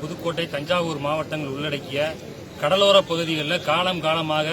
புதுக்கோட்டை தஞ்சாவூர் மாவட்டங்கள் உள்ளடக்கிய கடலோர பகுதிகளில் காலம் காலமாக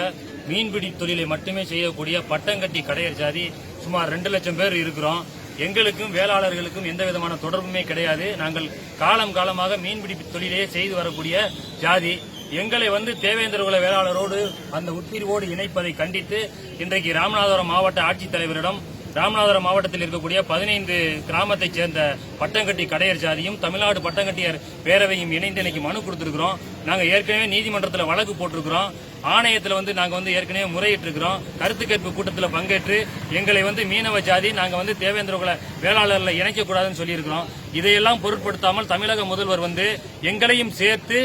மீன்பிடி தொழிலை மட்டுமே செய்யக்கூடிய பட்டங்கட்டி கடையர் ஜாதி சுமார் ரெண்டு லட்சம் பேர் இருக்கிறோம். எங்களுக்கும் வேளாளர்களுக்கும் எந்த விதமான தொடர்புமே கிடையாது. நாங்கள் காலம் காலமாக மீன்பிடி தொழிலையே செய்து வரக்கூடிய ஜாதி. எங்களை வந்து தேவேந்திர குல வேளாளரோடு அந்த உட்பிரிவோடு இணைப்பதை கண்டித்து இன்றைக்கு ராமநாதபுரம் மாவட்ட ஆட்சித்தலைவரிடம் ராமநாதபுரம் மாவட்டத்தில் இருக்கக்கூடிய பதினைந்து கிராமத்தைச் சேர்ந்த பட்டங்கட்டி கடையர் ஜாதியும் தமிழ்நாடு பட்டங்கட்டியர் பேரவையும் இணைந்து இன்னைக்கு மனு கொடுத்திருக்கிறோம். நாங்கள் ஏற்கனவே நீதிமன்றத்தில் வழக்கு போட்டிருக்கிறோம். ஆணையத்தில் வந்து நாங்கள் வந்து ஏற்கனவே முறையிட்டு இருக்கிறோம் கருத்து கேட்பு கூட்டத்தில் பங்கேற்று எங்களை வந்து மீனவ ஜாதி நாங்கள் வந்து தேவேந்திரகுல வேளாளரில் இணைக்கக்கூடாதுன்னு சொல்லியிருக்கிறோம். இதையெல்லாம் பொருட்படுத்தாமல் தமிழக முதல்வர் வந்து எங்களையும் சேர்த்து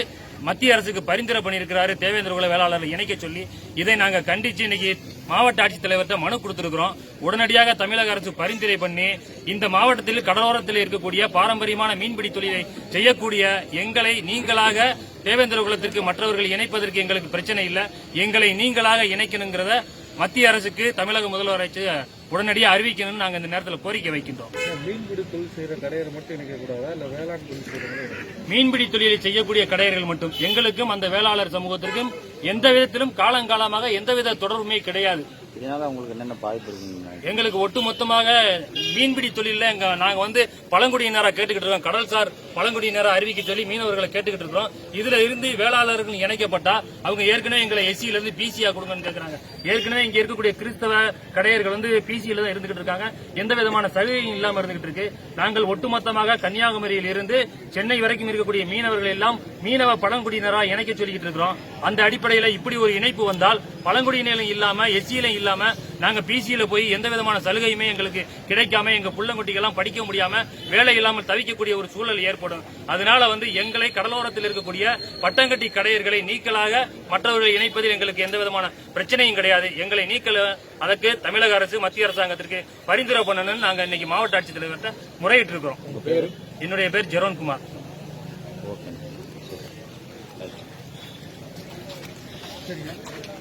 மத்திய அரசுக்கு பரிந்துரை பண்ணியிருக்கிறாரு தேவேந்திர குல வேளாளர்களை இணைக்க சொல்லி. இதை நாங்கள் கண்டித்து இன்னைக்கு மாவட்ட ஆட்சித்தலைவர்கிட்ட மனு கொடுத்துருக்கிறோம். உடனடியாக தமிழக அரசு பரிந்துரை பண்ணி இந்த மாவட்டத்தில் கடலோரத்தில் இருக்கக்கூடிய பாரம்பரியமான மீன்பிடி தொழிலை செய்யக்கூடிய எங்களை நீங்களாக தேவேந்திர குலத்திற்கு மற்றவர்கள் இணைப்பதற்கு எங்களுக்கு பிரச்சனை இல்லை. எங்களை நீங்களாக இணைக்கணுங்கிறத மத்திய அரசுக்கு தமிழக முதல்வரை உடனடியாக அறிவிக்கணும்னு நாங்கள் இந்த நேரத்தில் கோரிக்கை வைக்கின்றோம். மீன்பிடி தொழில் செய்யற கடையர் மட்டும் இணைக்க கூடாதா? இல்ல வேளாண் தொழில் மீன்பிடி தொழிலை செய்யக்கூடிய கடையர்கள் மட்டும். எங்களுக்கும் அந்த வேளாளர் சமூகத்திற்கும் எந்த விதத்திலும் காலங்காலமாக எந்தவித தொடர்புமே கிடையாது. இதனால உங்களுக்கு என்னென்ன பாதிப்பு இருக்குங்க எங்களுக்கு ஒட்டுமொத்தமாக மீன்பிடி தொழில எங்க நாங்க வந்து பழங்குடியினரா கேட்டுக்கிட்டு இருக்கோம். கடல்சார் பழங்குடியினரா அறிவிக்க சொல்லி மீனவர்களை கேட்டுக்கிட்டு இருக்கோம் இதுல இருந்து வேளாளர்கள் இணைக்கப்பட்டா அவங்க ஏற்கனவே எங்களை எஸ்சியில இருந்து பிசியா கொடுங்கன்னு கேக்குறாங்க. ஏற்கனவே இங்க இருக்கக்கூடிய கிறிஸ்தவ கடையர்கள் வந்து பிசியில தான் இருந்துகிட்டு இருக்காங்க. எந்த விதமான சலுகையும் இல்லாம இருந்துகிட்டு இருக்கு. நாங்கள் ஒட்டுமொத்தமாக கன்னியாகுமரியில் இருந்து சென்னை வரைக்கும் இருக்கக்கூடிய மீனவர்கள் எல்லாம் மீனவ பழங்குடியினரா இணைக்க சொல்லிக்கிட்டு இருக்கிறோம். அந்த அடிப்படையில இப்படி ஒரு இணைப்பு வந்தால் பழங்குடியினரும் இல்லாம எஸ்சியிலும் இல்லாம நாங்க பிசியில போய் எந்த விதமான சலுகையுமே எங்களுக்கு கிடைக்காம எங்க புள்ளங்குட்டிகள்லாம் படிக்க முடியாம வேலை இல்லாமல் தவிக்கக்கூடிய ஒரு சூழல் ஏற்படும். அதனால வந்து எங்களை கடலோரத்தில் இருக்கக்கூடிய பட்டங்கட்டி கடையர்களை நீக்கலாக மற்றவர்களை இணைப்பதில் எங்களுக்கு எந்த விதமான பிரச்சனையும் கிடையாது. எங்களை நீக்கல அதற்கு தமிழக அரசு மத்திய அரசாங்கத்திற்கு பரிந்துரை பண்ணணும்னு நாங்க இன்னைக்கு மாவட்ட ஆட்சித்தலைவர்கிட்ட முறையிட்டு இருக்கிறோம் என்னுடைய பேர் ஜெரோன்குமார். ஓகே. göstereyim.